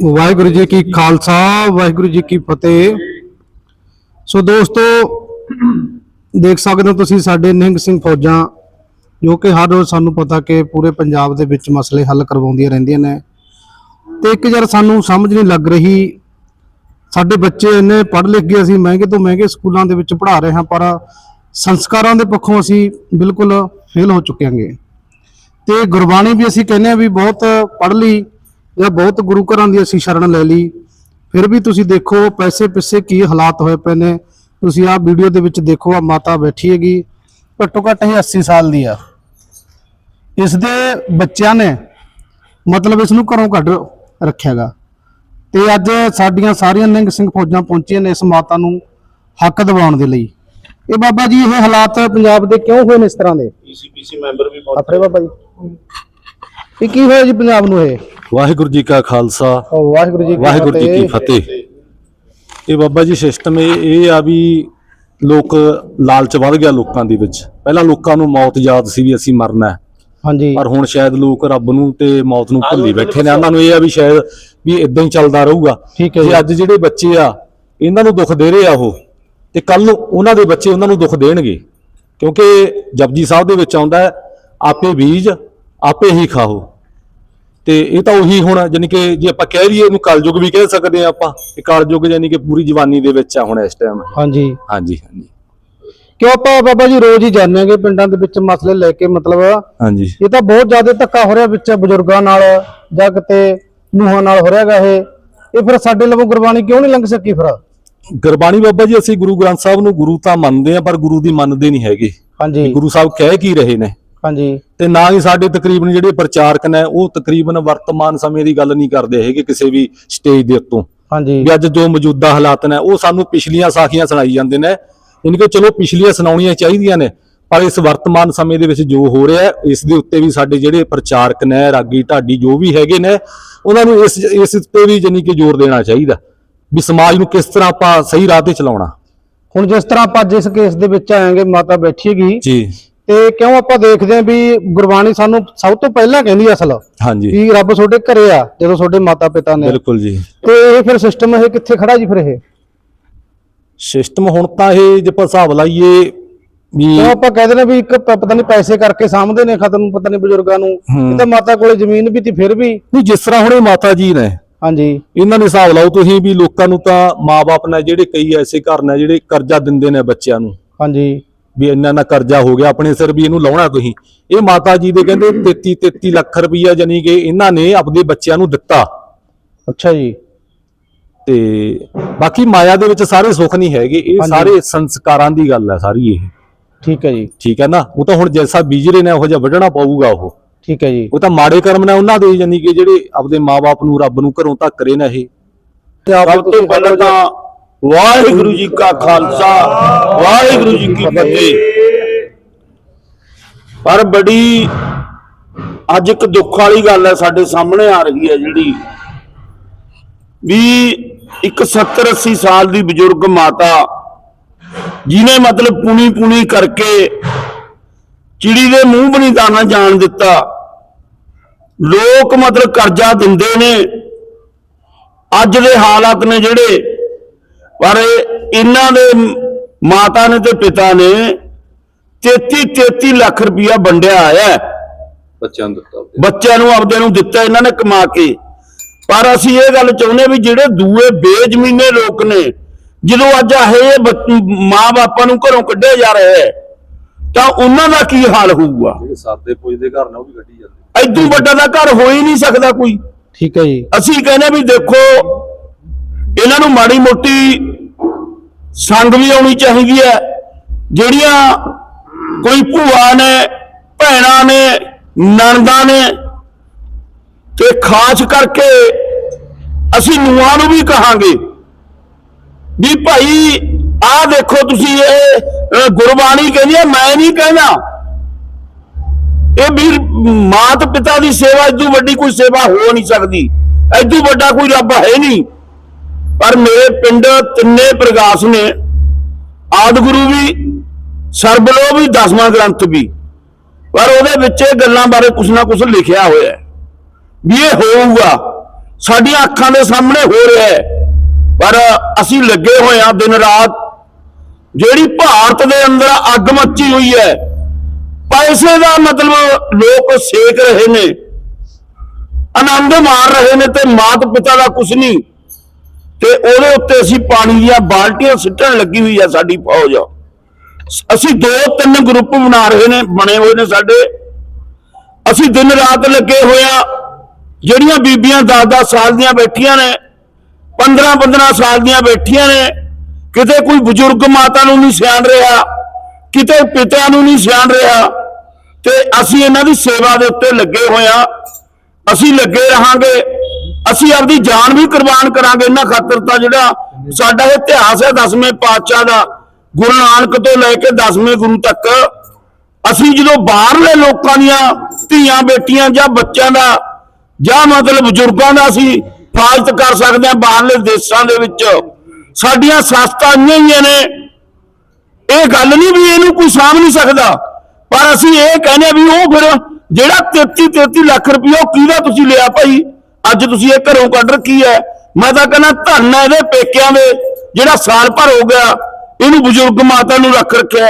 ਵਾਹਿਗੁਰੂ ਜੀ ਕੀ ਖਾਲਸਾ, ਵਾਹਿਗੁਰੂ ਜੀ ਕੀ ਫਤਿਹ। ਸੋ ਦੋਸਤੋ, ਦੇਖ ਸਕਦੇ ਹੋ ਤੁਸੀਂ ਸਾਡੇ ਨਿਹੰਗ ਸਿੰਘ ਫੌਜਾਂ, ਜੋ ਕਿ ਹਰ ਰੋਜ਼ ਸਾਨੂੰ ਪਤਾ ਕਿ ਪੂਰੇ ਪੰਜਾਬ ਦੇ ਵਿੱਚ ਮਸਲੇ ਹੱਲ ਕਰਵਾਉਂਦੀਆਂ ਰਹਿੰਦੀਆਂ ਨੇ। ਤੇ ਇੱਕ ਯਾਰ ਸਾਨੂੰ ਸਮਝ ਨਹੀਂ ਲੱਗ ਰਹੀ, ਸਾਡੇ ਬੱਚੇ ਇੰਨੇ ਪੜ੍ਹ ਲਿਖ ਗਏ ਅਸੀਂ, ਮਹਿੰਗੇ ਤੋਂ ਮਹਿੰਗੇ ਸਕੂਲਾਂ ਦੇ ਵਿੱਚ ਪੜ੍ਹਾ ਰਹੇ ਹਾਂ, ਪਰ ਸੰਸਕਾਰਾਂ ਦੇ ਪੱਖੋਂ ਅਸੀਂ ਬਿਲਕੁਲ ਫੇਲ ਹੋ ਚੁੱਕੇ ਹਾਂਗੇ। ਤੇ ਗੁਰਬਾਣੀ ਵੀ ਅਸੀਂ ਕਹਿੰਦੇ ਆ ਵੀ ਬਹੁਤ ਪੜ੍ਹ ਲਈ ਜਾਂ ਬਹੁਤ ਗੁਰੂ ਘਰਾਂ ਦੀ ਅਸੀਂ ਸ਼ਰਨ ਲੈ ਲਈ ਫਿਰ ਵੀ ਤੁਸੀਂ ਦੇਖੋ ਪੈਸੇ ਪਿੱਛੇ ਕੀ ਹਾਲਾਤ ਹੋਏ ਪਏ ਨੇ। ਤੁਸੀਂ ਆਹ ਵੀਡੀਓ ਦੇ ਵਿੱਚ ਦੇਖੋ ਆ ਮਾਤਾ ਬੈਠੀ ਹੈਗੀ ਘੱਟੋ ਘੱਟ ਇਹ 80 ਸਾਲ ਦੀ ਆ। ਇਸ ਦੇ ਬੱਚਿਆਂ ਨੇ ਮਤਲਬ ਇਸ ਨੂੰ ਘਰੋਂ ਕੱਢ ਰੱਖਿਆਗਾ। ਤੇ ਅੱਜ ਸਾਡੀਆਂ ਸਾਰੀਆਂ ਨਿਹੰਗ ਸਿੰਘ ਫੌਜਾਂ ਪਹੁੰਚੀਆਂ ਨੇ ਇਸ ਮਾਤਾ ਨੂੰ ਹੱਕ ਦਿਵਾਉਣ ਦੇ ਲਈ। ਇਹ ਬਾਬਾ ਜੀ ਇਹ ਹਾਲਾਤ ਪੰਜਾਬ ਦੇ ਕਿਉਂ ਹੋਏ ਨੇ ਇਸ ਤਰ੍ਹਾਂ ਦੇ? ਪੀਸੀਪੀਸੀ ਮੈਂਬਰ ਵੀ ਪਹੁੰਚ ਬਾਬਾ ਜੀ। ਇਹ ਕੀ ਹੋਇਆ ਜੀ ਪੰਜਾਬ ਨੂੰ ਇਹ? ਵਾਹਿਗੁਰੂ ਜੀ ਕਾ ਖਾਲਸਾ ਵਾਹਿਗੁਰੂ ਜੀ ਕੀ ਵਾਹਿਗੁਰੂ ਜੀ ਕੀ ਫਤਿਹ। ਇਹ ਬਾਬਾ ਜੀ ਸਿਸਟਮ ਇਹ ਇਹ ਆ ਵੀ ਲੋਕ ਲਾਲਚ ਵੱਧ ਗਿਆ ਲੋਕਾਂ ਦੇ ਵਿੱਚ। ਪਹਿਲਾਂ ਲੋਕਾਂ ਨੂੰ ਮੌਤ ਯਾਦ ਸੀ ਵੀ ਅਸੀਂ ਮਰਨਾ ਹੈ। ਹਾਂਜੀ। ਪਰ ਹੁਣ ਸ਼ਾਇਦ ਲੋਕ ਰੱਬ ਨੂੰ ਤੇ ਮੌਤ ਨੂੰ ਭੁੱਲੀ ਬੈਠੇ ਨੇ। ਉਹਨਾਂ ਨੂੰ ਇਹ ਆ ਵੀ ਸ਼ਾਇਦ ਵੀ ਇਦਾਂ ਹੀ ਚੱਲਦਾ ਰਹੂਗਾ। ਠੀਕ ਹੈ ਜੀ ਅੱਜ ਜਿਹੜੇ ਬੱਚੇ ਆ ਇਹਨਾਂ ਨੂੰ ਦੁੱਖ ਦੇ ਰਹੇ ਆ ਉਹ ਤੇ ਕੱਲ ਨੂੰ ਉਹਨਾਂ ਦੇ ਬੱਚੇ ਉਹਨਾਂ ਨੂੰ ਦੁੱਖ ਦੇਣਗੇ। ਕਿਉਂਕਿ ਜਪਜੀ ਸਾਹਿਬ ਦੇ ਵਿੱਚ ਆਉਂਦਾ ਹੈ ਆਪੇ ਬੀਜ ਆਪੇ ਹੀ ਖਾਓ। ਤੇ ਇਹ ਤਾਂ ਉਹੀ ਹੁਣ ਯਾਨੀ ਕਿ ਜੇ ਆਪਾਂ ਕਹਿ ਲਈਏ ਇਹਨੂੰ ਕਲਯੁਗ ਵੀ ਕਹਿ ਸਕਦੇ ਆ ਆਪਾਂ ਇਹ ਕਲਯੁਗ ਯਾਨੀ ਕਿ ਪੂਰੀ ਜਵਾਨੀ ਦੇ ਵਿੱਚ ਆ ਹੁਣ ਇਸ ਟਾਈਮ ਹਾਂਜੀ। ਹਾਂਜੀ ਹਾਂਜੀ। ਕਿਉਂ ਆਪਾਂ ਬਾਬਾ ਜੀ ਰੋਜ਼ ਹੀ ਜਾਂਦੇ ਆਂਗੇ ਪਿੰਡਾਂ ਦੇ ਵਿੱਚ ਮਸਲੇ ਲੈ ਕੇ ਮਤਲਬ ਹਾਂਜੀ। ਇਹ ਤਾਂ ਬਹੁਤ ਜ਼ਿਆਦਾ ਧੱਕਾ ਹੋ ਰਿਹਾ ਵਿੱਚ ਬਜ਼ੁਰਗਾਂ ਨਾਲ ਜਾਂ ਕਿਤੇ ਨੂਹਾਂ ਨਾਲ ਹੋ ਰਿਹਾਗਾ ਇਹ। ਇਹ ਫਿਰ ਸਾਡੇ ਲਵੋਂ ਗੁਰਬਾਣੀ ਕਿਉਂ ਨਹੀਂ ਲੰਘ ਸਕੀ ਫਿਰ? ਗੁਰਬਾਣੀ ਬਾਬਾ ਜੀ ਅਸੀਂ ਗੁਰੂ ਗ੍ਰੰਥ ਸਾਹਿਬ ਨੂੰ ਗੁਰੂ ਤਾਂ ਮੰਨਦੇ ਆ ਪਰ ਗੁਰੂ ਦੀ ਮੰਨਦੇ ਨਹੀਂ ਹੈਗੇ। ਹਾਂਜੀ। ਗੁਰੂ ਸਾਹਿਬ ਕਹਿ ਕੀ ਰਹੇ ਨੇ? ਹਾਂਜੀ। ਤੇ ਨਾ ਹੀ ਸਾਡੇ ਤਕਰੀਬਨ ਜਿਹੜੇ ਪ੍ਰਚਾਰਕ ਨੇ ਉਹ ਤਕਰੀਬਨ ਵਰਤਮਾਨ ਸਮੇਂ ਦੀ ਗੱਲ ਨਹੀਂ ਕਰਦੇ ਹੈਗੇ ਕਿਸੇ ਵੀ ਸਟੇਜ ਦੇ ਉੱਤੋਂ। ਹਾਂਜੀ। ਵੀ ਅੱਜ ਜੋ ਮੌਜੂਦਾ ਹਾਲਾਤ ਨੇ ਉਹ ਸਾਨੂੰ ਪਿਛਲੀਆਂ ਸਾਖੀਆਂ ਸੁਣਾਈ ਜਾਂਦੇ ਨੇ। ਯਾਨੀ ਕਿ ਚਲੋ ਪਿਛਲੀਆਂ ਸੁਣਾਉਣੀਆਂ ਚਾਹੀਦੀਆਂ ਨੇ ਪਰ ਇਸ ਵਰਤਮਾਨ ਸਮੇਂ ਦੇ ਵਿੱਚ ਜੋ ਹੋ ਰਿਹਾ ਇਸ ਦੇ ਉੱਤੇ ਵੀ ਸਾਡੇ ਜਿਹੜੇ ਪ੍ਰਚਾਰਕ ਨੇ ਰਾਗੀ ਢਾਡੀ ਜੋ ਵੀ ਹੈਗੇ ਨੇ ਉਹਨਾਂ ਨੂੰ ਇਸ ਇਸ ਤੇ ਵੀ ਯਾਨੀ ਕਿ ਜ਼ੋਰ ਦੇਣਾ ਚਾਹੀਦਾ। ਵੀ ਸਮਾਜ ਨੂੰ ਕਿਸ ਤਰ੍ਹਾਂ ਆਪਾਂ ਸਹੀ ਰਾਹ ਤੇ ਚਲਾਉਣਾ। ਹੁਣ ਜਿਸ ਤਰ੍ਹਾਂ ਆਪਾਂ ਜਿਸ ਕੇਸ ਦੇ ਵਿੱਚ ਆਏਗੇ ਮਾਤਾ ਬੈਠੀ ਹੈਗੀ ਜੀ। ਤੇ ਕਿਉਂ ਆਪਾਂ ਦੇਖਦੇ ਆਂ ਵੀ ਗੁਰਬਾਣੀ ਸਾਨੂੰ ਸਭ ਤੋਂ ਪਹਿਲਾਂ ਕਹਿੰਦੀ ਅਸਲ ਹਾਂਜੀ। ਵੀ ਰੱਬ ਤੁਹਾਡੇ ਘਰੇ ਆ ਜਦੋਂ ਤੁਹਾਡੇ ਮਾਤਾ ਪਿਤਾ ਨੇ। ਬਿਲਕੁਲ ਜੀ। ਤੇ ਇਹ ਫਿਰ ਸਿਸਟਮ ਇਹ ਕਿੱਥੇ ਖੜਾ ਜੀ ਫਿਰ ਇਹ? ਸਿਸਟਮ ਹੁਣ ਤਾਂ ਇਹ ਜੇ ਆਪਾਂ ਹਿਸਾਬ ਲਾਈਏ ਵੀ ਕਿਉਂ ਆਪਾਂ ਕਹਿੰਦੇ ਨੇ ਵੀ ਇੱਕ ਪ- ਪਤਾ ਨਹੀਂ ਪੈਸੇ ਕਰਕੇ ਸਾਂਭਦੇ ਨੇ ਖਤਮ ਪਤਾ ਨਹੀਂ ਬਜ਼ੁਰਗਾਂ ਨੂੰ। ਇਹ ਤਾਂ ਮਾਤਾ ਕੋਲੇ ਜ਼ਮੀਨ ਵੀ ਤੀ ਫਿਰ ਵੀ। ਨਹੀਂ ਜਿਸ ਤਰ੍ਹਾਂ ਹੁਣ ਇਹ ਮਾਤਾ ਜੀ ਨੇ ਹਾਂਜੀ। ਇਹਨਾਂ ਦੇ ਹਿਸਾਬ ਲਾਓ ਤੁਸੀਂ ਵੀ ਲੋਕਾਂ ਨੂੰ ਤਾਂ ਮਾਪੇ ਨੇ ਜਿਹੜੇ ਕਈ ਐਸੇ ਘਰ ਨੇ ਜਿਹੜੇ ਕਰਜ਼ਾ ਦਿੰਦੇ ਨੇ ਬੱਚਿਆਂ ਨੂੰ। ਹਾਂਜੀ। ਵੀ ਇੰਨਾ ਨਾ ਕਰਜ਼ਾ ਹੋ ਗਿਆ ਆਪਣੇ ਸਿਰ ਵੀ ਇਹਨੂੰ ਲਾਉਣਾ ਤੁਸੀਂ। ਇਹ ਮਾਤਾ ਜੀ ਦੇ ਕਹਿੰਦੇ 33 33 ਲੱਖ ਰੁਪਈਆ ਜਾਨੀ ਕਿ ਇਹਨਾਂ ਨੇ ਆਪਦੇ ਬੱਚਿਆਂ ਨੂੰ ਦਿੱਤਾ। ਅੱਛਾ ਜੀ। ਤੇ ਬਾਕੀ ਮਾਇਆ ਦੇ ਵਿੱਚ ਸਾਰੇ ਸੁੱਖ ਨਹੀਂ ਹੈਗੇ ਇਹ। ਸਾਰੇ ਸੰਸਕਾਰਾਂ ਦੀ ਗੱਲ ਹੈ ਸਾਰੀ ਇਹ। ਠੀਕ ਹੈ ਜੀ। ਠੀਕ ਹੈ ਨਾ? ਉਹ ਤਾਂ ਹੁਣ ਜੈਸਾ ਬੀਜ ਰਹੇ ਨੇ ਉਹੋ ਜਿਹਾ ਵੱਢਣਾ ਪਊਗਾ ਉਹ। ਠੀਕ ਹੈ ਜੀ। ਉਹ ਤਾਂ ਮਾੜੇ ਕਰਮ ਨੇ ਉਹਨਾਂ ਦੇ ਜਾਨੀ ਕਿ ਜਿਹੜੇ ਆਪਦੇ ਮਾਪੇ ਨੂੰ ਰੱਬ ਨੂੰ ਘਰੋਂ ਧੱਕ ਰਹੇ ਨੇ ਇਹ। ਤੇ ਆਪ ਸਭ ਤੋਂ ਪਹਿਲਾਂ ਤਾਂ ਵਾਹਿਗੁਰੂ ਜੀ ਕਾ ਖਾਲਸਾ, ਵਾਹਿਗੁਰੂ ਜੀ ਕੀ ਫਤਿਹ। ਪਰ ਬੜੀ ਅੱਜ ਇੱਕ ਦੁੱਖ ਵਾਲੀ ਗੱਲ ਹੈ ਸਾਡੇ ਸਾਹਮਣੇ ਆ ਰਹੀ ਹੈ ਜਿਹੜੀ। ਵੀ ਇੱਕ 70 80 ਸਾਲ ਦੀ ਬਜ਼ੁਰਗ ਮਾਤਾ ਜਿਨੇ ਮਤਲਬ ਪੁਣੀ ਪੁਣੀ ਕਰਕੇ ਚਿੜੀ ਦੇ ਮੂੰਹ ਬਣੀ ਦਾਣਾ ਜਾਣ ਦਿੱਤਾ, ਲੋਕ ਮਤਲਬ ਕਰਜ਼ਾ ਦਿੰਦੇ ਨੇ। ਅੱਜ ਦੇ ਹਾਲਾਤ ਨੇ ਜਿਹੜੇ ਪਰ ਇਹ- ਇਹਨਾਂ ਦੇ ਮਾਤਾ ਨੇ ਤੇ ਪਿਤਾ ਨੇ 33 33 ਲੱਖ ਰੁਪਇਆ ਵੰਡਿਆ ਆਇਆ। ਬੱਚਿਆਂ ਨੂੰ ਦਿੱਤਾ ਬੱਚਿਆਂ ਨੂੰ ਆਪਦੇ ਨੂੰ ਦਿੱਤਾ ਇਹਨਾਂ ਨੇ ਕਮਾ ਕੇ। ਪਰ ਅਸੀਂ ਇਹ ਗੱਲ ਚਾਹੁੰਦੇ ਵੀ ਜਿਹੜੇ ਦੂਏ ਬੇਜ਼ਮੀਨੇ ਲੋਕ ਨੇ ਜਦੋਂ ਅੱਜ ਇਹ ਮਾਂ ਬਾਪਾਂ ਨੂੰ ਘਰੋਂ ਕੱਢਿਆ ਜਾ ਰਿਹਾ ਹੈ ਤਾਂ ਉਹਨਾਂ ਦਾ ਕੀ ਹਾਲ ਹੋਊਗਾ? ਜਿਹੜੇ ਸਾਦੇ ਪੁੱਜਦੇ ਘਰ ਨੇ ਉਹ ਵੀ ਕੱਢੀ ਜਾਂਦੇ। ਐਦੂ ਵੱਡਾ ਦਾ ਘਰ ਹੋ ਹੀ ਨਹੀਂ ਸਕਦਾ ਕੋਈ। ਠੀਕ ਹੈ ਜੀ। ਅਸੀਂ ਕਹਿੰਦੇ ਵੀ ਦੇਖੋ ਇਹਨਾਂ ਨੂੰ ਮਾੜੀ ਮੋਟੀ ਸੰਗ ਵੀ ਆਉਣੀ ਚਾਹੀਦੀ ਹੈ। ਜਿਹੜੀਆਂ ਕੋਈ ਭੂਆ ਨੇ, ਭੈਣਾਂ ਨੇ, ਨਣਦਾਂ ਨੇ ਤੇ ਖਾਸ ਕਰਕੇ ਅਸੀਂ ਨੂੰਹਾਂ ਨੂੰ ਵੀ ਕਹਾਂਗੇ ਵੀ ਭਾਈ, ਆਹ ਦੇਖੋ ਤੁਸੀਂ ਇਹ ਗੁਰਬਾਣੀ ਕਹਿੰਦੀ ਹੈ, ਮੈਂ ਨਹੀਂ ਕਹਿੰਦਾ। ਇਹ ਵੀ ਮਾਤ ਪਿਤਾ ਦੀ ਸੇਵਾ ਇਦੋਂ ਵੱਡੀ ਕੋਈ ਸੇਵਾ ਹੋ ਨਹੀਂ ਸਕਦੀ। ਇਦੋਂ ਵੱਡਾ ਕੋਈ ਰੱਬ ਹੈ ਨਹੀਂ। ਪਰ ਮੇਰੇ ਪਿੰਡ ਤਿੰਨੇ ਪ੍ਰਗਾਸ ਨੇ, ਆਦ ਗੁਰੂ ਵੀ ਸਰਬਲੋ ਵੀ, ਦਸਵਾਂ ਗ੍ਰੰਥ ਵੀ। ਪਰ ਉਹਦੇ ਵਿੱਚ ਇਹ ਗੱਲਾਂ ਬਾਰੇ ਕੁਝ ਨਾ ਕੁਝ ਲਿਖਿਆ ਹੋਇਆ ਹੈ ਵੀ ਇਹ ਹੋਊਗਾ। ਸਾਡੀਆਂ ਅੱਖਾਂ ਦੇ ਸਾਹਮਣੇ ਹੋ ਰਿਹਾ ਹੈ। ਪਰ ਅਸੀਂ ਲੱਗੇ ਹੋਏ ਆ ਦਿਨ ਰਾਤ, ਜਿਹੜੀ ਭਾਰਤ ਦੇ ਅੰਦਰ ਅੱਗ ਮੱਚੀ ਹੋਈ ਹੈ, ਪੈਸੇ ਦਾ ਮਤਲਬ ਲੋਕ ਸੇਕ ਰਹੇ ਨੇ, ਆਨੰਦ ਮਾਰ ਰਹੇ ਨੇ ਤੇ ਮਾਤ ਪਿਤਾ ਦਾ ਕੁਝ ਨਹੀਂ। ਤੇ ਉਹਦੇ ਉੱਤੇ ਅਸੀਂ ਪਾਣੀ ਦੀਆਂ ਬਾਲਟੀਆਂ ਸਿੱਟਣ ਲੱਗੀ ਹੋਈ ਆ ਸਾਡੀ ਫੌਜ। ਅਸੀਂ ਦੋ ਤਿੰਨ ਗਰੁੱਪ ਬਣਾ ਰਹੇ ਨੇ, ਬਣੇ ਹੋਏ ਨੇ ਸਾਡੇ। ਅਸੀਂ ਦਿਨ ਰਾਤ ਲੱਗੇ ਹੋਇਆ ਜਿਹੜੀਆਂ ਬੀਬੀਆਂ 10-10 ਸਾਲ ਦੀਆਂ ਬੈਠੀਆਂ ਨੇ 15-15 ਸਾਲ ਦੀਆਂ ਬੈਠੀਆਂ ਨੇ, ਕਿਤੇ ਕੋਈ ਬਜ਼ੁਰਗ ਮਾਤਾ ਨੂੰ ਨਹੀਂ ਸਿਆਣ ਰਿਹਾ, ਕਿਤੇ ਪਿਤਾ ਨੂੰ ਨਹੀਂ ਸਿਆਣ ਰਿਹਾ, ਤੇ ਅਸੀਂ ਇਹਨਾਂ ਦੀ ਸੇਵਾ ਦੇ ਉੱਤੇ ਲੱਗੇ ਹੋਇਆ ਅਸੀਂ ਲੱਗੇ ਰਹਾਂਗੇ। ਅਸੀਂ ਆਪਦੀ ਜਾਨ ਵੀ ਕੁਰਬਾਨ ਕਰਾਂਗੇ ਇਹਨਾਂ ਖਾਤਰ ਤਾਂ ਜਿਹੜਾ ਸਾਡਾ ਇਤਿਹਾਸ ਹੈ ਦਸਵੇਂ ਪਾਤਸ਼ਾਹ ਦਾ, ਗੁਰੂ ਨਾਨਕ ਤੋਂ ਲੈ ਕੇ ਦਸਵੇਂ ਗੁਰੂ ਤੱਕ, ਅਸੀਂ ਜਦੋਂ ਬਾਹਰਲੇ ਲੋਕਾਂ ਦੀਆਂ ਧੀਆਂ ਬੇਟੀਆਂ ਜਾਂ ਬੱਚਿਆਂ ਦਾ ਜਾਂ ਮਤਲਬ ਬਜ਼ੁਰਗਾਂ ਦਾ ਅਸੀਂ ਹਿਫਾਜ਼ਤ ਕਰ ਸਕਦੇ ਹਾਂ ਬਾਹਰਲੇ ਦੇਸ਼ਾਂ ਦੇ ਵਿੱਚ, ਸਾਡੀਆਂ ਸਸਤਾਂ ਇੰਨੀਆਂ ਹੀ ਨੇ, ਇਹ ਗੱਲ ਨਹੀਂ ਵੀ ਇਹਨੂੰ ਕੋਈ ਸਾਂਭ ਨਹੀਂ ਸਕਦਾ, ਪਰ ਅਸੀਂ ਇਹ ਕਹਿੰਦੇ ਆ ਵੀ ਉਹ ਫਿਰ ਜਿਹੜਾ 33 33 ਲੱਖ ਰੁਪਇਆ ਉਹ ਕਿਹਦਾ ਤੁਸੀਂ ਲਿਆ ਭਾਈ? ਅੱਜ ਤੁਸੀਂ ਇਹ ਘਰੋਂ ਕੱਢ ਰੱਖੀ ਹੈ। ਮੈਂ ਤਾਂ ਕਹਿੰਦਾ ਧੰਨ ਹੈ ਇਹਦੇ ਪੇਕਿਆਂ ਦੇ, ਜਿਹੜਾ ਸਾਲ ਭਰ ਹੋ ਗਿਆ ਇਹਨੂੰ ਬਜ਼ੁਰਗ ਮਾਤਾ ਨੂੰ ਰੱਖ ਰੱਖਿਆ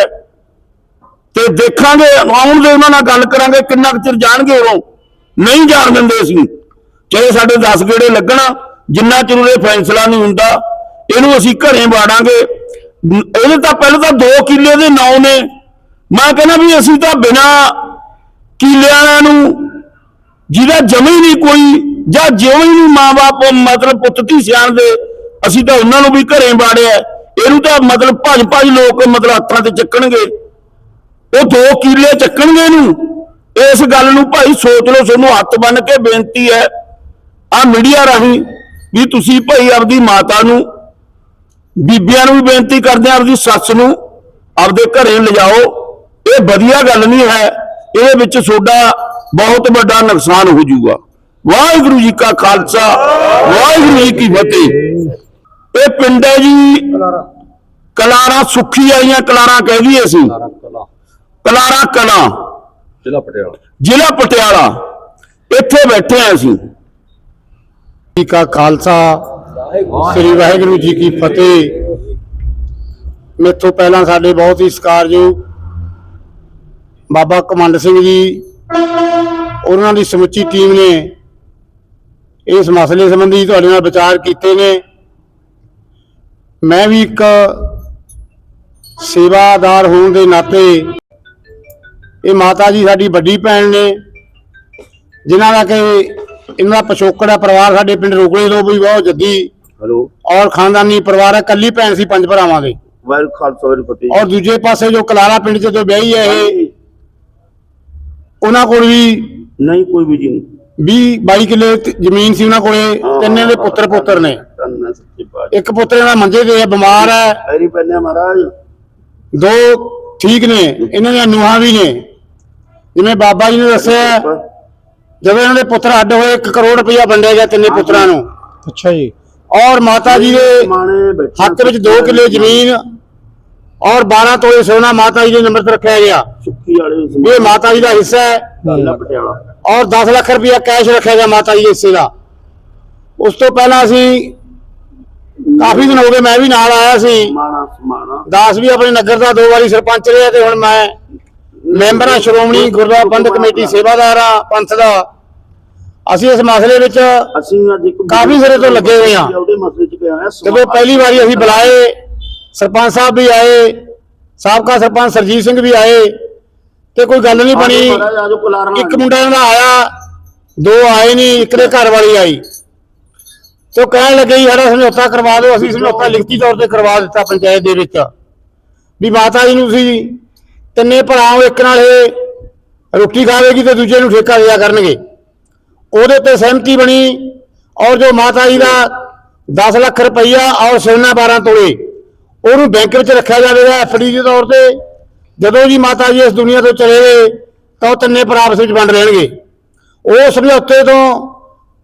ਤੇ ਦੇਖਾਂਗੇ, ਆਉਣ ਦੇ ਉਹਨਾਂ ਨਾਲ ਗੱਲ ਕਰਾਂਗੇ, ਕਿੰਨਾ ਕੁ ਚਿਰ ਜਾਣਗੇ ਉਹ। ਨਹੀਂ ਜਾਣ ਦਿੰਦੇ ਅਸੀਂ। ਚਾਹੇ ਸਾਡੇ 10 ਗੇੜੇ ਲੱਗਣਾ, ਜਿੰਨਾ ਚਿਰ ਇਹ ਫੈਸਲਾ ਨਹੀਂ ਹੁੰਦਾ, ਇਹਨੂੰ ਅਸੀਂ ਘਰੇ ਵਾੜਾਂਗੇ। ਇਹਦੇ ਤਾਂ ਪਹਿਲਾਂ ਤਾਂ 2 ਕਿੱਲੇ ਦੇ ਨਾਂ ਨੇ। ਮੈਂ ਕਹਿੰਦਾ ਵੀ ਅਸੀਂ ਤਾਂ ਬਿਨਾ ਕਿੱਲਿਆਂ ਨੂੰ ਜਿਹਦਾ ਜਮੀ ਨਹੀਂ ਕੋਈ ਜਾਂ ਜਿਉਂ ਹੀ ਨਹੀਂ ਮਾਂ-ਬਾਪ ਮਤਲਬ ਪੁੱਤ ਧੀ ਸਿਆਣਦੇ ਅਸੀਂ ਤਾਂ ਉਹਨਾਂ ਨੂੰ ਵੀ ਘਰੇ ਵਾੜਿਆ ਇਹਨੂੰ ਤਾਂ ਮਤਲਬ ਭੱਜ ਭੱਜ ਲੋਕ ਮਤਲਬ ਹੱਥਾਂ ਤੇ ਚੱਕਣਗੇ। ਉਹ ਦੋ ਕਿੱਲੇ ਚੱਕਣਗੇ ਇਹਨੂੰ। ਇਸ ਗੱਲ ਨੂੰ ਭਾਈ ਸੋਚ ਲਓ, ਤੁਹਾਨੂੰ ਹੱਥ ਬੰਨ ਕੇ ਬੇਨਤੀ ਹੈ ਆ ਮੀਡੀਆ ਰਾਹੀਂ ਵੀ ਤੁਸੀਂ ਭਾਈ ਆਪਦੀ ਮਾਤਾ ਨੂੰ, ਬੀਬੀਆਂ ਨੂੰ ਵੀ ਬੇਨਤੀ ਕਰਦੇ ਆ ਆਪਦੀ ਸੱਸ ਨੂੰ ਆਪਦੇ ਘਰੇ ਲਿਜਾਓ। ਇਹ ਵਧੀਆ ਗੱਲ ਨਹੀਂ ਹੈ। ਇਹਦੇ ਵਿੱਚ ਤੁਹਾਡਾ ਬਹੁਤ ਵੱਡਾ ਨੁਕਸਾਨ ਹੋ ਜਾਊਗਾ। ਵਾਹਿਗੁਰੂ ਜੀ ਕਾ ਖਾਲਸਾ ਵਾਹਿਗੁਰੂ ਜੀ ਕੀ ਫਤਿਹ। ਇਹ ਪਿੰਡ ਹੈ ਜੀ ਕਲਾਰਾ ਸੁੱਖੀ ਆਈਆਂ ਕਲਾਰਾ ਕਹਿ ਦਈਏ ਅਸੀਂ। ਕਲਾਰਾ ਕਲਾਂ। ਜ਼ਿਲ੍ਹਾ ਪਟਿਆਲਾ। ਜ਼ਿਲ੍ਹਾ ਪਟਿਆਲਾ। ਇੱਥੇ ਬੈਠੇ ਆ ਅਸੀਂ। ਜੀ ਕਾ ਖਾਲਸਾ ਸ੍ਰੀ ਵਾਹਿਗੁਰੂ ਜੀ ਕੀ ਫਤਿਹ। ਮੇਥੋਂ ਪਹਿਲਾਂ ਸਾਡੇ ਬਹੁਤ ਹੀ ਸਤਿਕਾਰਯੋਗ ਬਾਬਾ ਕਮੰਡ ਸਿੰਘ ਜੀ ਉਹਨਾਂ ਦੀ ਸਮੁੱਚੀ ਟੀਮ ਨੇ ਇਸ ਮਸਲੇ ਸੰਬੰਧੀ ਤੁਹਾਡੇ ਨਾਲ ਵਿਚਾਰ ਕੀਤੇ ਨੇ। ਮੈਂ ਵੀ ਇੱਕ ਸੇਵਾਦਾਰ ਹੋਣ ਦੇ ਨਾਤੇ ਇਹ ਮਾਤਾ ਜੀ ਸਾਡੀ ਵੱਡੀ ਭੈਣ ਨੇ ਜਿਨ੍ਹਾਂ ਦਾ ਕਿ ਇਹਨਾਂ ਦਾ ਪਿਛੋਕੜ ਪਰਿਵਾਰ ਸਾਡੇ ਪਿੰਡ ਰੋਗਲੇ ਤੋਂ ਵੀ ਬਹੁਤ ਜੱਦੀ ਹੈਲੋ। ਔਰ ਖਾਨਦਾਨੀ ਪਰਿਵਾਰ ਹੈ ਕੱਲੀ ਭੈਣ ਸੀ ਪੰਜ ਭਰਾਵਾਂ ਦੇ। ਵਾਹਿਗੁਰੂ ਖਾਲਸਾ ਵਾਹਿਗੁਰੂ ਫਤਿਹ। ਔਰ ਦੂਜੇ ਪਾਸੇ ਜੋ ਕਲਾਰਾ ਪਿੰਡ 'ਚ ਜੋ ਵਿਆਹੀ ਹੈ ਇਹ ਉਹਨਾਂ ਕੋਲ ਵੀ ਨਹੀਂ ਕੋਈ ਵੀ ਜੀ। 20 22 ਕਿੱਲੇ ਤ- ਜ਼ਮੀਨ ਸੀ ਉਹਨਾਂ ਕੋਲੇ ਤਿੰਨੇ ਦੇ ਪੁੱਤਰ ਪੁੱਤਰ ਨੇ। ਧੰਨ ਸੱਚੇ ਪਾਤਸ਼ਾਹ ਇੱਕ ਪੁੱਤਰ ਇਹਨਾਂ ਮੰਜੇ ਤੇ ਹੈ ਬਿਮਾਰ ਹੈ। ਐਰੀ ਪੈਨੇ ਮਹਾਰਾਜ। ਦੋ ਠੀਕ ਨੇ ਇਹਨਾਂ ਦੀਆਂ ਨੂੰਹਾਂ ਵੀ ਨੇ। ਜਿਵੇਂ ਬਾਬਾ ਜੀ ਨੇ ਦੱਸਿਆ ਜਦੋਂ ਇਹਨਾਂ ਦੇ ਪੁੱਤਰ ਅੱਡ ਹੋਏ 1 ਕਰੋੜ ਰੁਪਇਆ ਵੰਡਿਆ ਗਿਆ ਤਿੰਨੇ ਪੁੱਤਰਾਂ ਨੂੰ। ਅੱਛਾ ਜੀ। ਔਰ ਮਾਤਾ ਜੀ ਦੇ ਮਾਣੇ ਬੈਠੇ ਹੱਕ ਵਿੱਚ 2 ਕਿੱਲੇ ਜ਼ਮੀਨ ਔਰ 12 ਤੋਲੇ ਸੋਨਾ ਮਾਤਾ ਜੀ ਦੇ ਨੰਬਰ ਤੇ ਰੱਖਿਆ ਗਿਆ। ਸੁੱਕੀ ਵਾਲੇ ਵੀ ਇਹ ਮਾਤਾ ਜੀ ਦਾ ਹਿੱਸਾ ਹੈ। ਜ਼ਿਲ੍ਹਾ ਪਟਿਆਲਾ। ਔਰ 10 ਲੱਖ ਰੁਪਇਆ ਕੈਸ਼ ਰੱਖਿਆ ਗਿਆ ਮਾਤਾ ਜੀ ਦੇ ਹਿੱਸੇ ਦਾ। ਉਸ ਤੋਂ ਪਹਿਲਾਂ ਅਸੀਂ ਕਾਫੀ ਦਿਨ ਹੋ ਗਏ ਮੈਂ ਵੀ ਨਾਲ ਆਇਆ ਸੀ। ਦਾਸ ਵੀ ਆਪਣੇ ਨਗਰ ਦਾ ਦੋ ਵਾਰੀ ਸਰਪੰਚ ਰਿਹਾ ਤੇ ਹੁਣ ਮੈਂ ਮੈਂਬਰ ਹਾਂ ਸ਼੍ਰੋਮਣੀ ਗੁਰਦੁਆਰਾ ਪ੍ਰਬੰਧਕ ਕਮੇਟੀ ਸੇਵਾਦਾਰ ਹਾਂ ਪੰਥ ਦਾ। ਅਸੀਂ ਇਸ ਮਸਲੇ ਵਿੱਚ ਅਸੀਂ ਅੱਜ ਕਾਫੀ ਸਿਰੇ ਤੋਂ ਲੱਗੇ ਹੋਏ ਹੈ। ਜਦੋਂ ਪਹਿਲੀ ਵਾਰੀ ਅਸੀਂ ਬੁਲਾਏ ਸਰਪੰਚ ਸਾਹਿਬ ਵੀ ਆਏ ਸਾਬਕਾ ਸਰਪੰਚ ਸਰਜੀਤ ਸਿੰਘ ਵੀ ਆਏ ਤੇ ਕੋਈ ਗੱਲ ਨਹੀਂ ਬਣੀ। ਇੱਕ ਮੁੰਡਾ ਇਹਨਾਂ ਦਾ ਆਇਆ ਦੋ ਆਏ ਨਹੀਂ ਇੱਕ ਦੇ ਘਰ ਵਾਲੀ ਆਈ। ਤੇ ਉਹ ਕਹਿਣ ਲੱਗੇ ਸਾਡਾ ਸਮਝੌਤਾ ਕਰਵਾ ਦਿਓ ਅਸੀਂ ਸਮਝੌਤਾ ਲਿਖਤੀ ਤੌਰ ਤੇ ਕਰਵਾ ਦਿੱਤਾ ਪੰਚਾਇਤ ਦੇ ਵਿੱਚ। ਵੀ ਮਾਤਾ ਜੀ ਨੂੰ ਤੁਸੀਂ ਤਿੰਨੇ ਭਰਾਓ ਇੱਕ ਨਾਲ ਇਹ ਰੋਟੀ ਖਾਵੇਗੀ ਤੇ ਦੂਜੇ ਨੂੰ ਠੇਕਾ ਦਿਆ ਕਰਨਗੇ। ਉਹਦੇ ਤੇ ਸਹਿਮਤੀ ਬਣੀ ਔਰ ਜੋ ਮਾਤਾ ਜੀ ਦਾ 10 ਲੱਖ ਰੁਪਈਆ ਔਰ ਸੋਨਾ 12 ਤੋਲੇ ਉਹਨੂੰ ਬੈਂਕ ਵਿੱਚ ਰੱਖਿਆ ਜਾਵੇਗਾ ਐਫਡੀ ਦੇ ਤੌਰ ਤੇ। ਜਦੋਂ ਜੀ ਮਾਤਾ ਜੀ ਇਸ ਦੁਨੀਆ ਤੋਂ ਚਲੇ ਗਏ, ਤਾਂ ਉਹ ਤਿੰਨੇ ਭਰਾ ਆਪਸ ਵਿੱਚ ਵੰਡ ਲੈਣਗੇ। ਉਹ ਸਮਝੌਤੇ ਤੋਂ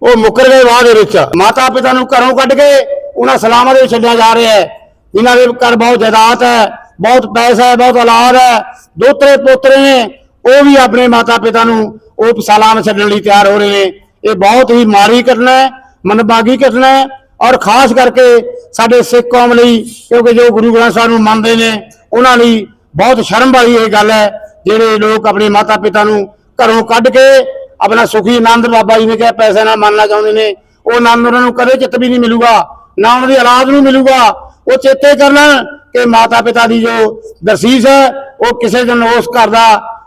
ਉਹ ਮੁੱਕਰ ਗਏ ਬਾਅਦ ਦੇ ਵਿੱਚ। ਮਾਤਾ ਪਿਤਾ ਨੂੰ ਘਰੋਂ ਕੱਢ ਕੇ ਉਹਨਾਂ ਸਲਾਮਾਂ ਦੇ ਵਿੱਚ ਛੱਡਿਆ ਜਾ ਰਿਹਾ ਹੈ। ਜਿਨ੍ਹਾਂ ਦੇ ਘਰ ਬਹੁਤ ਜਾਇਦਾਦ ਹੈ, ਬਹੁਤ ਪੈਸਾ ਹੈ, ਬਹੁਤ ਔਲਾਦ ਹੈ, ਦੋਤਰੇ ਪੋਤਰੇ ਨੇ, ਉਹ ਵੀ ਆਪਣੇ ਮਾਤਾ ਪਿਤਾ ਨੂੰ ਉਹ ਸਲਾਮ ਛੱਡਣ ਲਈ ਤਿਆਰ ਹੋ ਰਹੇ ਨੇ। ਇਹ ਬਹੁਤ ਹੀ ਮਾੜੀ ਘਟਨਾ ਹੈ ਮਨਬਾਗੀ ਘਟਨਾ ਹੈ। ਔਰ ਖਾਸ ਕਰਕੇ ਸਾਡੇ ਸਿੱਖ ਕੌਮ ਲਈ, ਕਿਉਂਕਿ ਜੋ ਗੁਰੂ ਗ੍ਰੰਥ ਸਾਹਿਬ ਨੂੰ ਮੰਨਦੇ ਨੇ, ਉਹਨਾਂ ਲਈ ਬਹੁਤ ਸ਼ਰਮ ਵਾਲੀ ਇਹ ਗੱਲ ਹੈ, ਜਿਹੜੇ ਲੋਕ ਆਪਣੇ ਮਾਤਾ ਪਿਤਾ ਨੂੰ ਘਰੋਂ ਕੱਢ ਕੇ ਆਪਣਾ ਸੁਖੀ ਆਨੰਦ ਬਾਬਾ ਜੀ ਨੇ ਕਿਹਾ, ਪੈਸੇ ਨਾਲ ਮੰਨਣਾ ਚਾਹੁੰਦੇ ਨੇ, ਉਹ ਆਨੰਦ ਉਹਨਾਂ ਨੂੰ ਕਦੇ ਚਿੱਤ ਵੀ ਨਹੀਂ ਮਿਲੂਗਾ, ਨਾ ਉਹਨਾਂ ਦੀ ਔਲਾਦ ਨੂੰ ਮਿਲੂਗਾ, ਉਹ ਚੇਤੇ ਕਰਨ ਕਿ ਮਾਤਾ ਪਿਤਾ ਦੀ ਜੋ ਦਰਸੀਸ ਹੈ, ਉਹ ਕਿਸੇ ਦਿਨ ਉਸ ਘਰ ਦਾ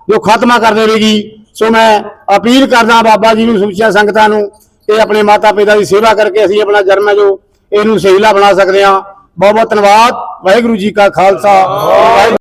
ਜੋ ਖਾਤਮਾ ਕਰ ਦੇਵੇਗੀ ਸੋ ਮੈਂ ਅਪੀਲ ਕਰਦਾ ਬਾਬਾ ਜੀ ਨੂੰ, ਸੁਚਿਆ ਸੰਗਤਾਂ ਨੂੰ ਕਿ ਆਪਣੇ ਮਾਤਾ ਪਿਤਾ ਦੀ ਸੇਵਾ ਕਰਕੇ ਅਸੀਂ ਆਪਣਾ ਜਨਮ ਹੈ ਜੋ ਇਹਨੂੰ ਸਹੀਲਾ ਬਣਾ ਸਕਦੇ ਹਾਂ। ਬਹੁਤ ਬਹੁਤ ਧੰਨਵਾਦ। ਵਾਹਿਗੁਰੂ ਜੀ ਕਾ ਖਾਲਸਾ। ਵਾਹਿਗੁਰੂ